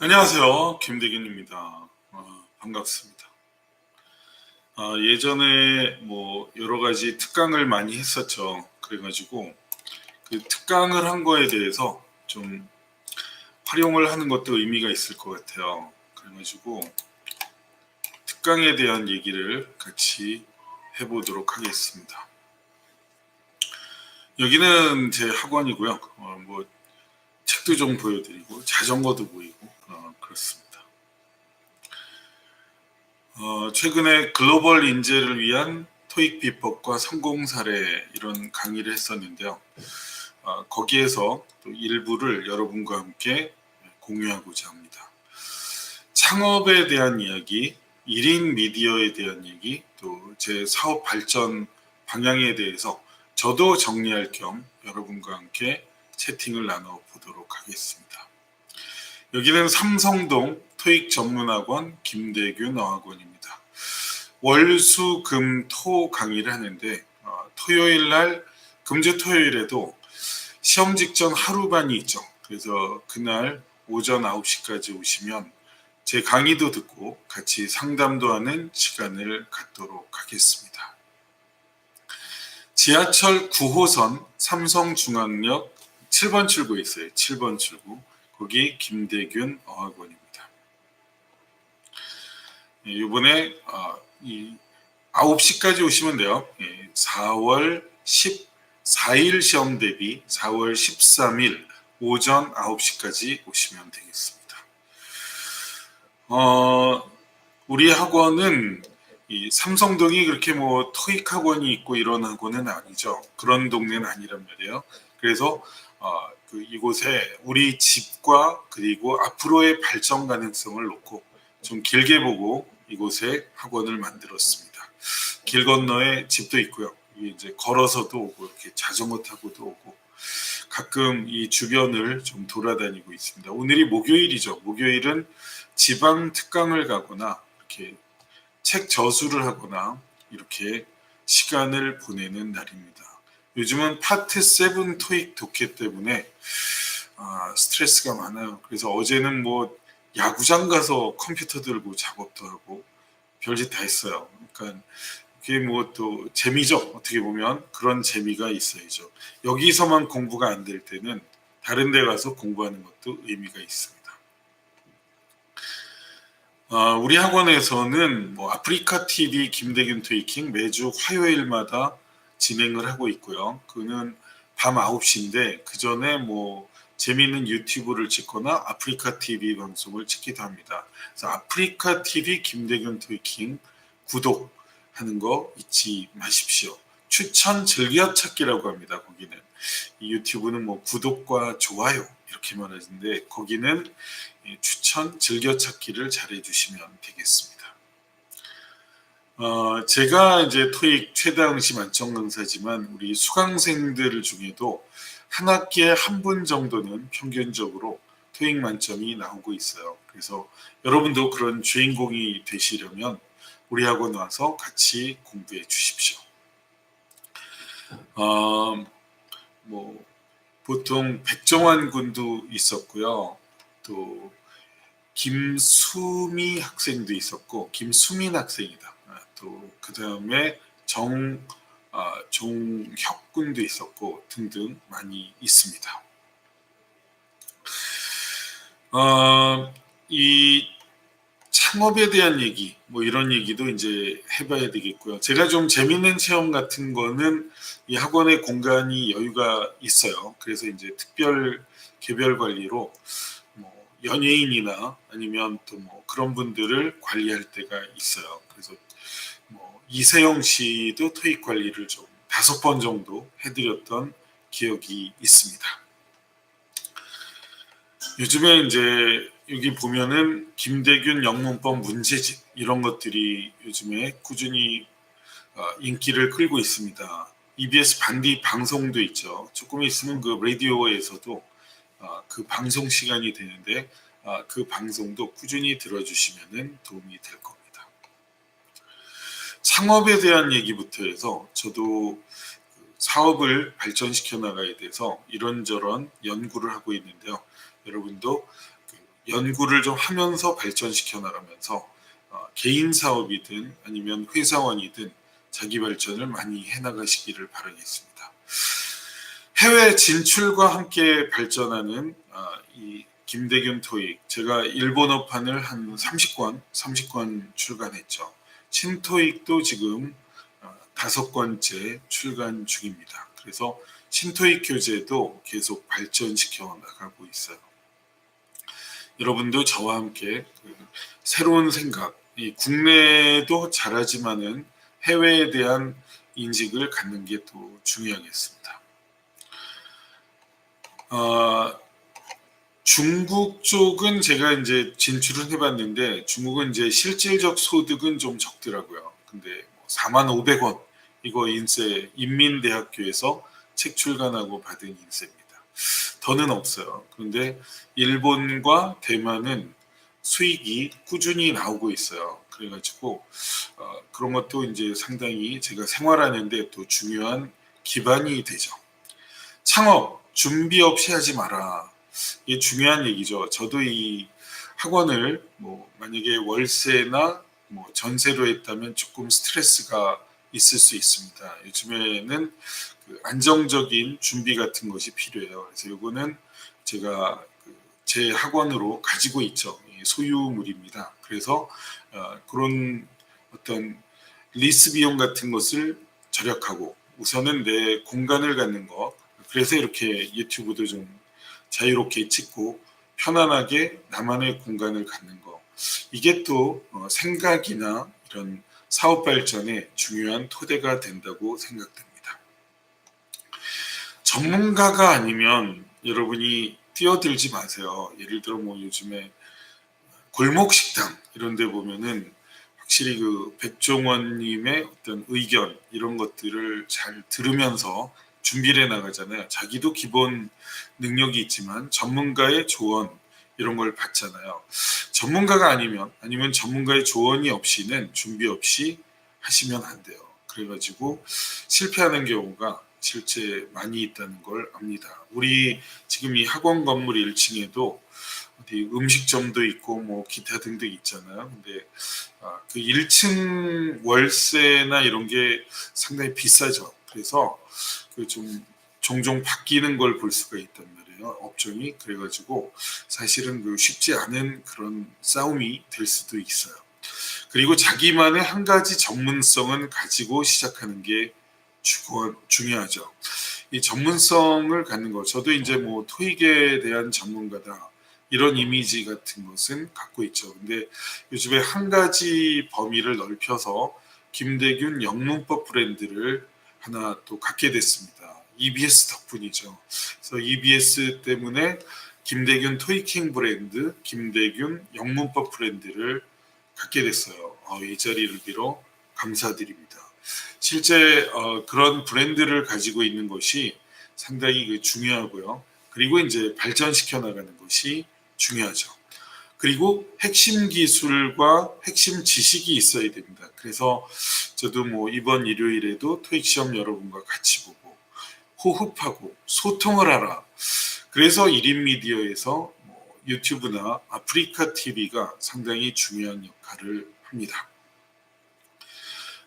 안녕하세요. 김대균입니다. 어, 반갑습니다. 아, 예전에 뭐 여러 가지 특강을 많이 했었죠. 그래가지고 그 특강을 한 거에 대해서 좀 활용을 하는 것도 의미가 있을 것 같아요. 그래가지고 특강에 대한 얘기를 같이 해보도록 하겠습니다. 여기는 제 학원이고요. 어, 뭐 책도 좀 보여드리고 자전거도 보이고 어, 그렇습니다. 어, 최근에 글로벌 인재를 위한 토익 비법과 성공 사례 이런 강의를 했었는데요. 어, 거기에서 또 일부를 여러분과 함께 공유하고자 합니다. 창업에 대한 이야기, 1인 미디어에 대한 얘기, 또 제 사업 발전 방향에 대해서 저도 정리할 겸 여러분과 함께 채팅을 나눠 보도록 하겠습니다. 여기는 삼성동 토익 전문학원 김대균 어학원입니다. 월수 금토 강의를 하는데 어, 토요일 날 금주 토요일에도 시험 직전 하루반이 있죠. 그래서 그날 오전 9시까지 오시면 제 강의도 듣고 같이 상담도 하는 시간을 갖도록 하겠습니다. 지하철 9호선 삼성중앙역 7번 출구에 있어요. 7번 출구. 거기 김대균 어학원입니다. 예, 이번에 아, 이 9시까지 오시면 돼요. 예, 4월 14일 시험 대비 4월 13일 오전 9시까지 오시면 되겠습니다. 어, 우리 학원은 이 삼성동이 그렇게 뭐 토익 학원이 있고 이런 학원은 아니죠. 그런 동네는 아니란 말이에요. 그래서 어, 그 이곳에 우리 집과 그리고 앞으로의 발전 가능성을 놓고 좀 길게 보고 이곳에 학원을 만들었습니다. 길 건너에 집도 있고요. 이제 걸어서도 오고 이렇게 자전거 타고도 오고 가끔 이 주변을 좀 돌아다니고 있습니다. 오늘이 목요일이죠. 목요일은 지방 특강을 가거나 이렇게 책 저수를 하거나 이렇게 시간을 보내는 날입니다. 요즘은 파트 7 토익 독해 때문에 아, 스트레스가 많아요. 그래서 어제는 뭐 야구장 가서 컴퓨터 들고 작업도 하고 별짓 다 했어요. 그러니까 그게 뭐 또 재미죠. 어떻게 보면 그런 재미가 있어야죠. 여기서만 공부가 안 될 때는 다른 데 가서 공부하는 것도 의미가 있습니다. 아, 우리 학원에서는 뭐 아프리카 TV 김대균 토이킹 매주 화요일마다 진행을 하고 있고요. 그는 밤 9시인데 그 전에 뭐 재미있는 유튜브를 찍거나 아프리카 TV 방송을 찍기도 합니다. 그래서 아프리카 TV 김대균 토이킹 구독하는 거 잊지 마십시오. 추천 즐겨찾기라고 합니다. 거기는 이 유튜브는 뭐 구독과 좋아요 이렇게만 하는데 거기는 추천 즐겨찾기를 잘해주시면 되겠습니다. 어, 제가 이제 토익 최다응시 만점 강사지만 우리 수강생들 중에도 한 학기에 한 분 정도는 평균적으로 토익 만점이 나오고 있어요. 그래서 여러분도 그런 주인공이 되시려면 우리 학원 와서 같이 공부해 주십시오. 어, 뭐 보통 백종환 군도 있었고요. 또 김수미 학생도 있었고 김수민 학생이다. 또 그 다음에 정 아, 종혁 군도 있었고 등등 많이 있습니다. 어, 이 창업에 대한 얘기, 뭐 이런 얘기도 이제 해봐야 되겠고요. 제가 좀 재밌는 체험 같은 거는 이 학원의 공간이 여유가 있어요. 그래서 이제 특별 개별 관리로 뭐 연예인이나 아니면 또 뭐 그런 분들을 관리할 때가 있어요. 그래서 뭐 이세영 씨도 토익 관리를 좀 다섯 번 정도 해드렸던 기억이 있습니다. 요즘에 이제 여기 보면은 김대균 영문법 문제집 이런 것들이 요즘에 꾸준히 어, 인기를 끌고 있습니다. EBS 반디 방송도 있죠. 조금 있으면 그 라디오에서도 어, 그 방송 시간이 되는데 어, 그 방송도 꾸준히 들어주시면 도움이 될 겁니다. 창업에 대한 얘기부터 해서 저도 그 사업을 발전시켜 나가야 돼서 이런저런 연구를 하고 있는데요. 여러분도 그 연구를 좀 하면서 발전시켜 나가면서 어, 개인 사업이든 아니면 회사원이든 자기 발전을 많이 해 나가시기를 바라겠습니다. 해외 진출과 함께 발전하는 아, 이 김대균 토익 제가 일본어판을 한 30권 30권 출간했죠. 신토익도 지금 아, 다섯 번째 출간 중입니다. 그래서 신토익 교재도 계속 발전시켜 나가고 있어요. 여러분도 저와 함께 그 새로운 생각, 이 국내도 잘하지만은 해외에 대한 인식을 갖는 게 또 중요하겠습니다. 어, 중국 쪽은 제가 이제 진출을 해봤는데 중국은 이제 실질적 소득은 좀 적더라고요. 근데 뭐 4만 500원 이거 인세 인민대학교에서 책 출간하고 받은 인세입니다. 더는 없어요. 그런데 일본과 대만은 수익이 꾸준히 나오고 있어요. 그래가지고 어, 그런 것도 이제 상당히 제가 생활하는데 또 중요한 기반이 되죠. 창업 준비 없이 하지 마라. 이게 중요한 얘기죠. 저도 이 학원을 뭐 만약에 월세나 뭐 전세로 했다면 조금 스트레스가 있을 수 있습니다. 요즘에는 그 안정적인 준비 같은 것이 필요해요. 그래서 이거는 제가 그제 학원으로 가지고 있죠. 이 소유물입니다. 그래서 어, 그런 어떤 리스 비용 같은 것을 절약하고 우선은 내 공간을 갖는 것. 그래서 이렇게 유튜브도 좀 자유롭게 찍고 편안하게 나만의 공간을 갖는 거. 이게 또 어, 생각이나 이런 사업 발전에 중요한 토대가 된다고 생각됩니다. 전문가가 아니면 여러분이 뛰어들지 마세요. 예를 들어 뭐 요즘에 골목 식당 이런 데 보면은 확실히 그 백종원님의 어떤 의견 이런 것들을 잘 들으면서 준비를 해 나가잖아요. 자기도 기본 능력이 있지만 전문가의 조언 이런 걸 받잖아요. 전문가가 아니면 아니면 전문가의 조언이 없이는 준비 없이 하시면 안 돼요. 그래가지고 실패하는 경우가 실제 많이 있다는 걸 압니다. 우리 지금 이 학원 건물 1층에도 어디 음식점도 있고 뭐 기타 등등 있잖아요. 근데 아, 그 1층 월세나 이런 게 상당히 비싸죠. 그래서 그 좀 종종 바뀌는 걸 볼 수가 있단 말이에요. 업종이 그래가지고 사실은 그 쉽지 않은 그런 싸움이 될 수도 있어요. 그리고 자기만의 한 가지 전문성은 가지고 시작하는 게 주- 중요하죠. 이 전문성을 갖는 것. 저도 이제 뭐 토익에 대한 전문가다. 이런 이미지 같은 것은 갖고 있죠. 근데 요즘에 한 가지 범위를 넓혀서 김대균 영문법 브랜드를 하나 또 갖게 됐습니다. EBS 덕분이죠. 그래서 EBS 때문에 김대균 토이킹 브랜드, 김대균 영문법 브랜드를 갖게 됐어요. 어, 이 자리를 빌어 감사드립니다. 실제 어, 그런 브랜드를 가지고 있는 것이 상당히 그 중요하고요. 그리고 이제 발전시켜 나가는 것이 중요하죠. 그리고 핵심 기술과 핵심 지식이 있어야 됩니다. 그래서 저도 뭐 이번 일요일에도 토익 시험 여러분과 같이 보고 호흡하고 소통을 하라. 그래서 1인 미디어에서 뭐 유튜브나 아프리카 TV가 상당히 중요한 역할을 합니다.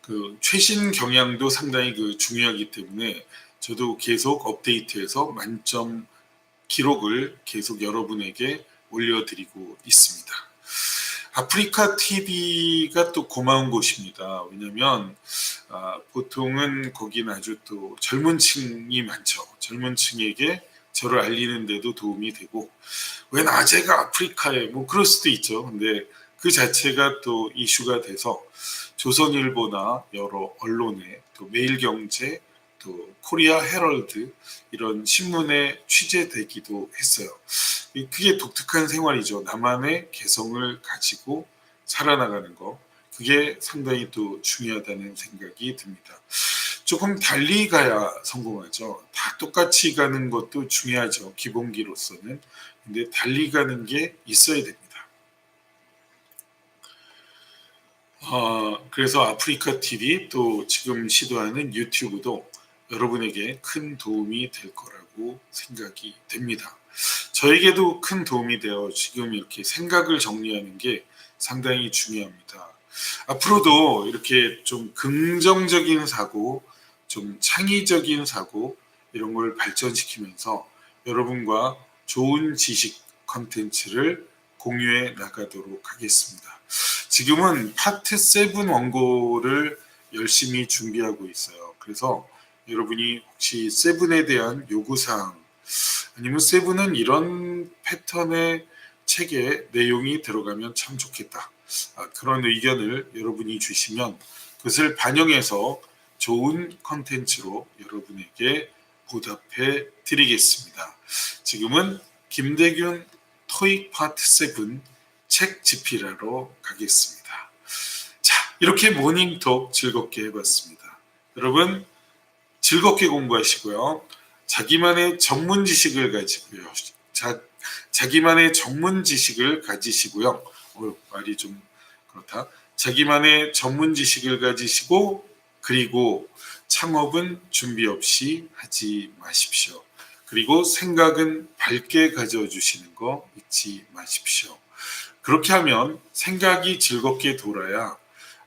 그 최신 경향도 상당히 그 중요하기 때문에 저도 계속 업데이트해서 만점 기록을 계속 여러분에게 올려드리고 있습니다. 아프리카 TV가 또 고마운 곳입니다. 왜냐하면 아, 보통은 거기는 아주 또 젊은 층이 많죠. 젊은 층에게 저를 알리는데도 도움이 되고 왜 아재가 아프리카에 뭐 그럴 수도 있죠. 근데 그 자체가 또 이슈가 돼서 조선일보나 여러 언론에 또 매일경제 또 코리아 헤럴드 이런 신문에 취재되기도 했어요. 그게 독특한 생활이죠. 나만의 개성을 가지고 살아나가는 거. 그게 상당히 또 중요하다는 생각이 듭니다. 조금 달리 가야 성공하죠. 다 똑같이 가는 것도 중요하죠. 기본기로서는. 근데 달리 가는 게 있어야 됩니다. 어, 그래서 아프리카 TV 또 지금 시도하는 유튜브도 여러분에게 큰 도움이 될 거라고 생각이 됩니다. 저에게도 큰 도움이 되어 지금 이렇게 생각을 정리하는 게 상당히 중요합니다. 앞으로도 이렇게 좀 긍정적인 사고, 좀 창의적인 사고 이런 걸 발전시키면서 여러분과 좋은 지식 컨텐츠를 공유해 나가도록 하겠습니다. 지금은 파트 7 원고를 열심히 준비하고 있어요. 그래서 여러분이 혹시 세븐에 대한 요구사항 아니면 세븐은 이런 패턴의 책에 내용이 들어가면 참 좋겠다. 아, 그런 의견을 여러분이 주시면 그것을 반영해서 좋은 컨텐츠로 여러분에게 보답해 드리겠습니다. 지금은 김대균 토익 파트 7 책 집필하러 가겠습니다. 자, 이렇게 모닝톡 즐겁게 해봤습니다. 여러분 즐겁게 공부하시고요. 자기만의 전문 지식을 가지고요. 자, 자기만의 전문 지식을 가지시고요. 어, 말이 좀 그렇다. 자기만의 전문 지식을 가지시고 그리고 창업은 준비 없이 하지 마십시오. 그리고 생각은 밝게 가져주시는 거 잊지 마십시오. 그렇게 하면 생각이 즐겁게 돌아야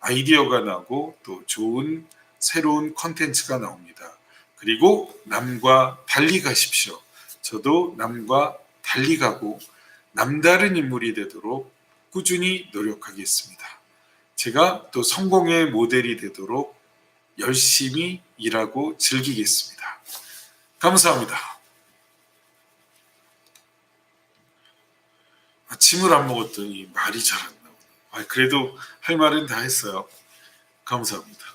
아이디어가 나고 또 좋은 새로운 컨텐츠가 나옵니다. 그리고 남과 달리 가십시오. 저도 남과 달리 가고 남다른 인물이 되도록 꾸준히 노력하겠습니다. 제가 또 성공의 모델이 되도록 열심히 일하고 즐기겠습니다. 감사합니다. 아침을 안 먹었더니 말이 잘 안 나오네. 아, 그래도 할 말은 다 했어요. 감사합니다.